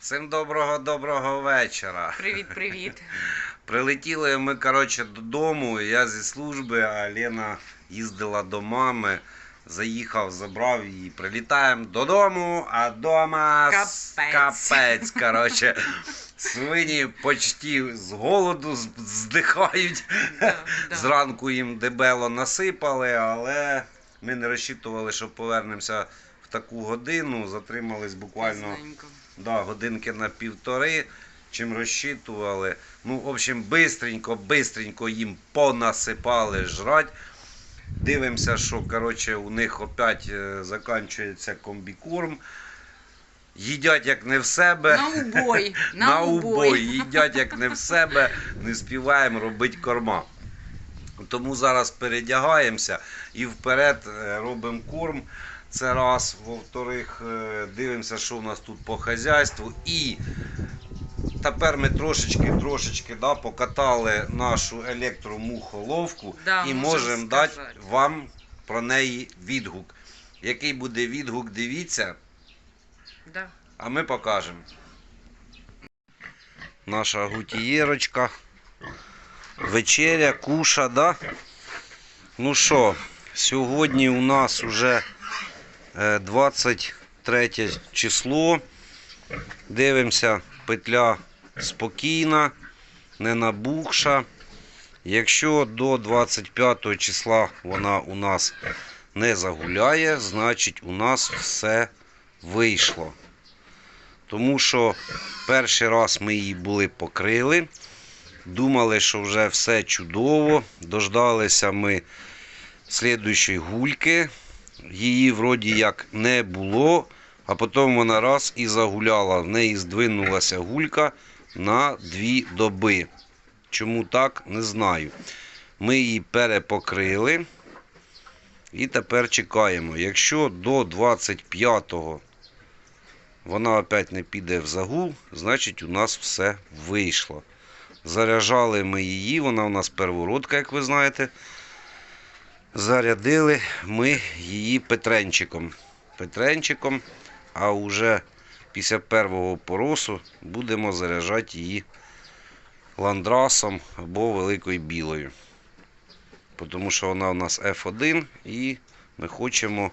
Всім доброго доброго вечора. Привіт, привіт. Прилетіли ми, коротше, додому. Я зі служби, а Лена їздила до мами. Заїхав, забрав її. Прилітаємо додому, а дома Капець. капець. Коротше, свині почти з голоду здихають. Да, да. Зранку їм дебело насипали, але ми не розчитували, що повернемося в таку годину. Затримались буквально Пізненько. Да, годинки на півтори, чим розчитували. Ну, в общем, бистренько, бистренько їм понасипали жрать. Дивимося, що коротше, у них опять е, закінчується комбікорм. Їдять як не в себе. На убой. На, На убой. убой. Їдять як не в себе, не співаємо робити корма. Тому зараз передягаємося і вперед е, робимо корм. Це раз. Во-вторых, е, дивимося, що у нас тут по хазяйству. І тепер ми трошечки трошечки да, покатали нашу електромухоловку Да, і можемо дати вам про неї відгук. Який буде відгук, дивіться. Да. А ми покажемо. Наша гутієрочка. Вечеря, куша, да? Ну що, сьогодні у нас вже е, 23 число. Дивимося, петля спокійна, не набухша. Якщо до 25 числа вона у нас не загуляє, значить у нас все вийшло. Тому що перший раз ми її були покрили. Думали, що вже все чудово. Дождалися ми слідуючої гульки. Її вроді як не було, а потім вона раз і загуляла. В неї здвинулася гулька на дві доби. Чому так, не знаю. Ми її перепокрили. І тепер чекаємо. Якщо до 25-го вона опять не піде в загул, значить у нас все вийшло. Заряджали ми її, вона у нас первородка, як ви знаєте. Зарядили ми її петренчиком. Петренчиком, а вже після першого поросу будемо заряджати її ландрасом або великою білою. Тому що вона у нас F1 і ми хочемо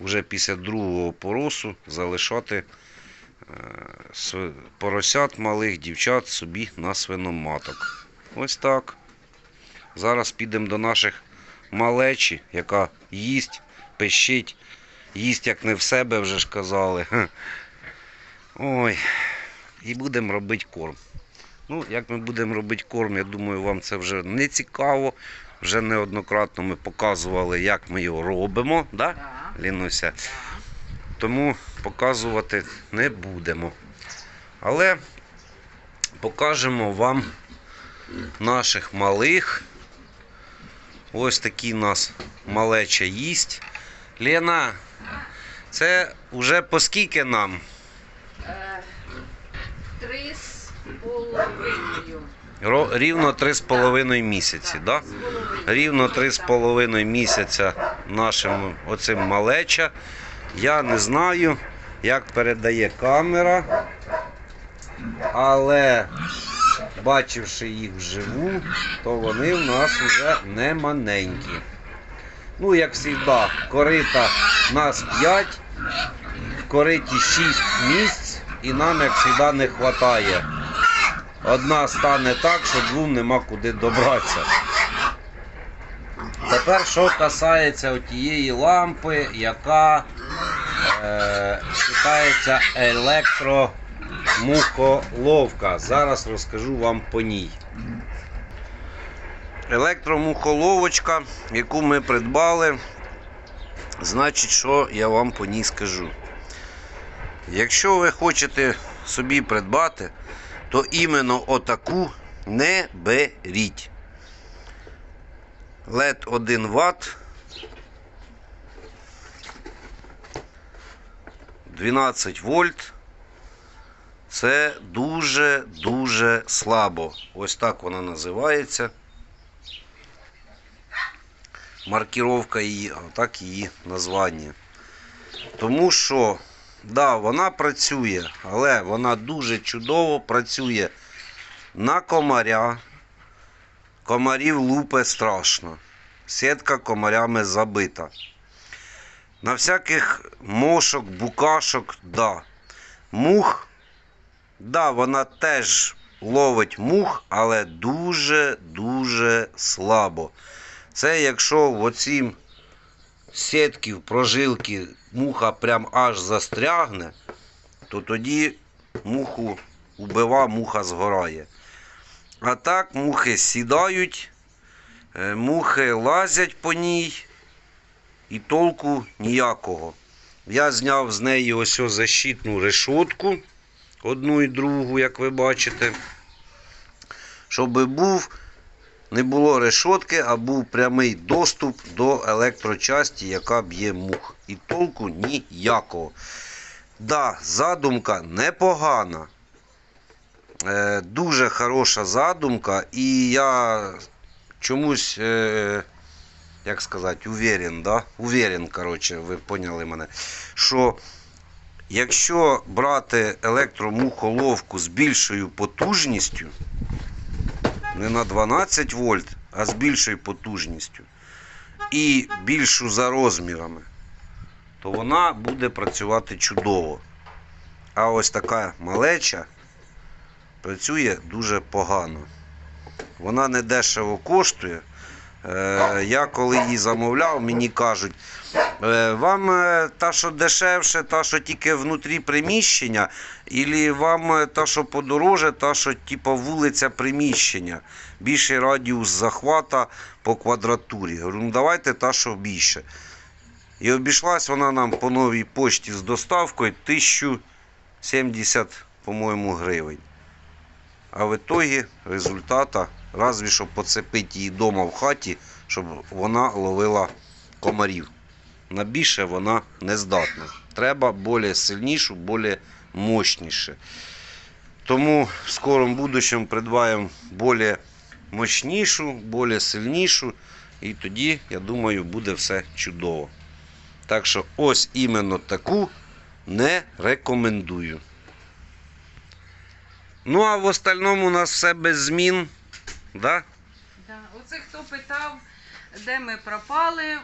вже після другого поросу залишати е, поросят малих дівчат собі на свиноматок. Ось так. Зараз підемо до наших малечі, яка їсть, пищить, їсть як не в себе, вже ж казали. Ой. І будемо робити корм. Ну, як ми будемо робити корм, я думаю, вам це вже не цікаво. Вже неоднократно ми показували, як ми його робимо, да, Да. Лінуся? Да. Тому показувати не будемо. Але покажемо вам наших малих. Ось такі у нас малеча їсть. Лена, це вже по скільки нам? Е, Три з половиною. Рівно 3,5 місяці. Да? Половиною. Рівно Так. 3,5 місяця нашим оцим малеча. Я не знаю, як передає камера, але бачивши їх вживу, то вони в нас вже не маленькі. Ну, як завжди, корита нас 5, в кориті 6 місць і нам, як завжди, не вистачає. Одна стане так, що двом нема куди добратися. Тепер, що касається тієї лампи, яка е, вважається електромухоловка. Зараз розкажу вам по ній. Електромухоловочка, яку ми придбали, значить, що я вам по ній скажу. Якщо ви хочете собі придбати, то іменно отаку не беріть. LED 1 Вт. 12 вольт. Це дуже-дуже слабо. Ось так вона називається. Маркіровка її, так її названня. Тому що Да, вона працює, але вона дуже чудово працює на комаря. Комарів лупе страшно. Сітка комарями забита. На всяких мошок, букашок, да. Мух, да, вона теж ловить мух, але дуже-дуже слабо. Це якщо в оцім сітки, в прожилки муха прям аж застрягне, то тоді муху убива, муха згорає. А так мухи сідають, е, мухи лазять по ній і толку ніякого. Я зняв з неї ось защитну решотку, одну і другу, як ви бачите. Щоб був, не було решотки, а був прямий доступ до електрочасті, яка б'є мух. І толку ніякого. Да, задумка непогана. Е, дуже хороша задумка, і я чомусь, е, як сказати, уверен, да? Уверен, коротше, ви поняли мене, що якщо брати електромухоловку з більшою потужністю, не на 12 вольт, а з більшою потужністю, і більшу за розмірами, то вона буде працювати чудово. А ось така малеча працює дуже погано. Вона не дешево коштує. Е, я коли її замовляв, мені кажуть, вам е, та, що дешевше, та, що тільки внутрі приміщення, і вам е, та, що подороже, та, що типу, вулиця приміщення, більший радіус захвата по квадратурі. Говорю, ну давайте та, що більше. І обійшлась вона нам по новій пошті з доставкою 1070, по-моєму, гривень. А в ітогі результата, разві що поцепити її вдома в хаті, щоб вона ловила комарів. На більше вона не здатна. Треба більш сильнішу, більш мощніше. Тому в скорому будущому придбаємо більш мощнішу, більш сильнішу. І тоді, я думаю, буде все чудово. Так що ось іменно таку не рекомендую. Ну, а в остальному у нас все без змін. Да? Да. Оце хто питав, де ми пропали,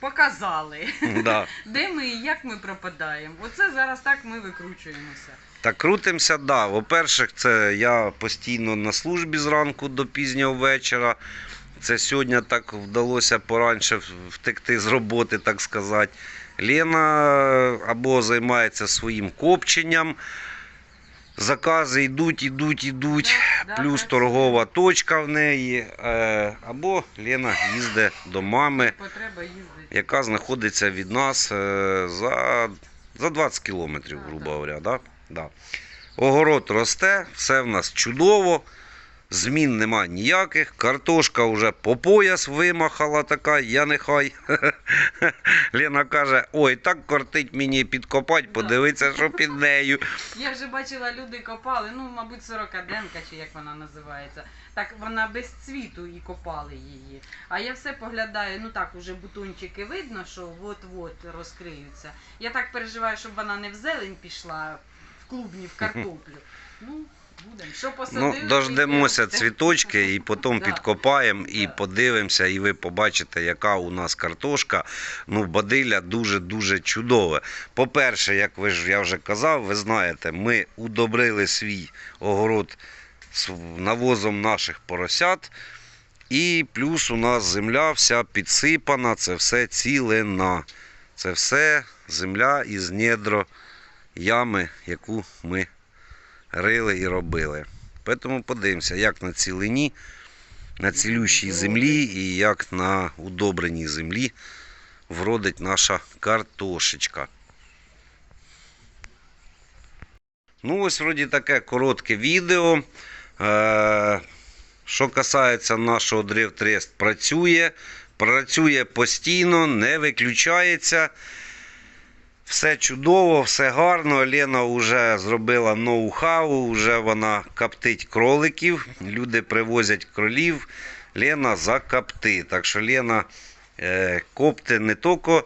показали. Да. Де ми і як ми пропадаємо. Оце зараз так ми викручуємося. Так крутимося, да. По-перше, це я постійно на службі зранку до пізнього вечора. Це сьогодні так вдалося поранше втекти з роботи, так сказати. Лена або займається своїм копченням. Закази йдуть, йдуть, йдуть. Да, Плюс торгова точка в неї. е, Або Лена їздить до мами. Яка знаходиться від нас е, за, за 20 кілометрів, грубо говоря. Да? Да. Огород росте, все в нас чудово, змін нема ніяких. Картошка вже по пояс вимахала така, я нехай. Лена каже: ой, так кортить мені підкопать, подивитися, що під нею. Я вже бачила, люди копали, ну, мабуть, сорокаденка, чи як вона називається. Так вона без цвіту і копали її. А я все поглядаю, ну так, уже бутончики видно, що от-от розкриються. Я так переживаю, щоб вона не в зелень пішла, в клубні, в картоплю. Ну. Що посадили, Ну, дождемося цвіточки і потім підкопаємо і подивимося, і ви побачите, яка у нас картошка. Ну, бадилля дуже-дуже чудове. По-перше, як ви ж я вже казав, ви знаєте, ми удобрили свій огород навозом наших поросят. І плюс у нас земля вся підсипана, це все цілена. Це все земля із недро ями, яку ми рили і робили. Тому подивимося, як на цілині, на цілющій землі і як на удобреній землі вродить наша картошечка. Ну, ось вроді таке коротке відео. Е, що касається нашого дрифт-трест, працює, працює постійно, не виключається. Все чудово, все гарно. Лена вже зробила ноу-хау, вже вона коптить кроликів. Люди привозять кролів. Лена закапти. Так що Лена е, копти не тільки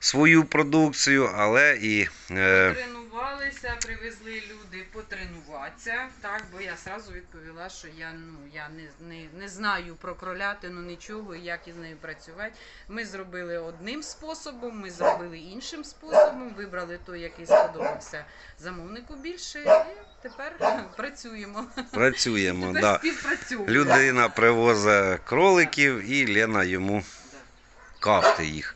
свою продукцію, але і е, Тренувалися, привезли люди потренуватися, так, бо я сразу відповіла, що я, ну, я не, не, не знаю про кролятину нічого, і як із нею працювати. Ми зробили одним способом, ми зробили іншим способом, вибрали той, який сподобався замовнику більше, і тепер працюємо. працюємо. Тепер Да. співпрацюємо. Людина привозить кроликів і Лена йому кафти їх.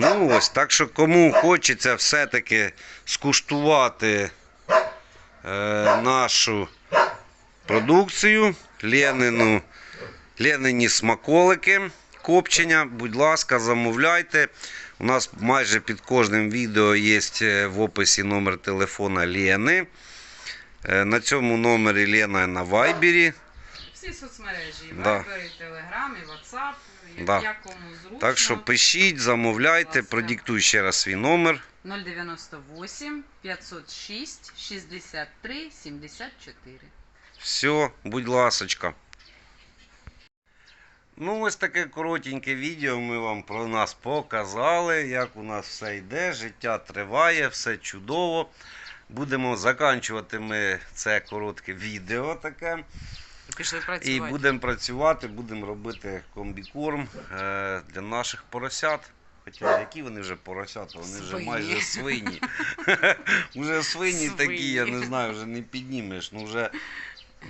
Ну ось, так що кому хочеться все-таки скуштувати е, нашу продукцію, Ленину, Ленині смаколики, копчення, будь ласка, замовляйте. У нас майже під кожним відео є е, в описі номер телефона Лени. Е, На цьому номері Лена на Вайбері. Всі соцмережі, Да. Viber, Telegram, і як, Да. як кому зручно. Так що пишіть, замовляйте, продиктуй ще раз свій номер. 098 506 63 74. Все, будь ласочка. Ну, ось таке коротеньке відео ми вам про нас показали, як у нас все йде, життя триває, все чудово. Будемо заканчувати ми це коротке відео таке. Пішли І будемо працювати, будемо робити комбікорм е, для наших поросят. Хоча які вони вже поросята, вони вже Свині. майже свині. Вже свині такі, я не знаю, вже не піднімеш. Ну вже,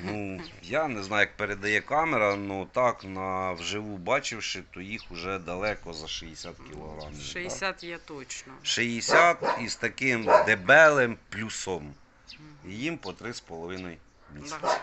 ну, я не знаю, як передає камера, ну так, на вживу бачивши, то їх вже далеко за 60 кілограмів. 60 є точно. 60 із таким дебелим плюсом. І їм по 3,5 місяці. Да.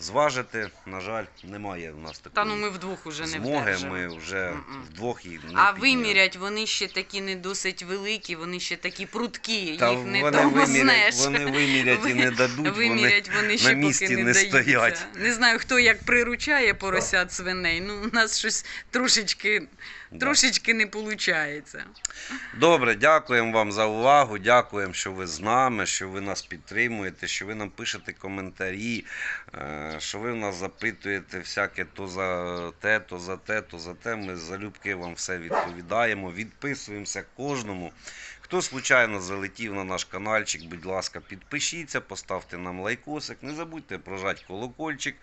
Зважити, на жаль, немає у нас такої Та ну ми вдвох уже не змоги. вдержимо. Ми вже Мгм. вдвох і не А підняли. вимірять вони ще такі не досить великі, вони ще такі прудкі, Та їх не вони вимірять, тормознеш. вони вимірять і не дадуть. Вони Вимірять вони ще місці поки не, не даються. стоять. Не знаю, хто як приручає поросят свиней. Ну, у нас щось трошечки. Трошечки не виходить. Добре, дякуємо вам за увагу. Дякуємо, що ви з нами, що ви нас підтримуєте, що ви нам пишете коментарі, е, що ви в нас запитуєте всяке то за те, то за те, то за те. Ми залюбки вам все відповідаємо, відписуємося кожному. Хто случайно залетів на наш каналчик, будь ласка, підпишіться, поставте нам лайкосик. Не забудьте прожати колокольчик,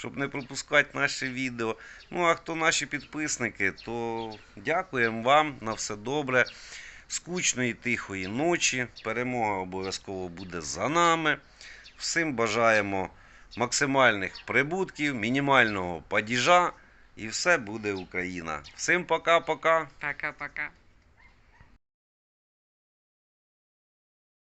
щоб не пропускати наші відео. Ну а хто наші підписники, то дякуємо вам на все добре. Скучної тихої ночі. Перемога обов'язково буде за нами. Всім бажаємо максимальних прибутків, мінімального падіжа. І все буде Україна. Всім пока-пока. Пока-пока.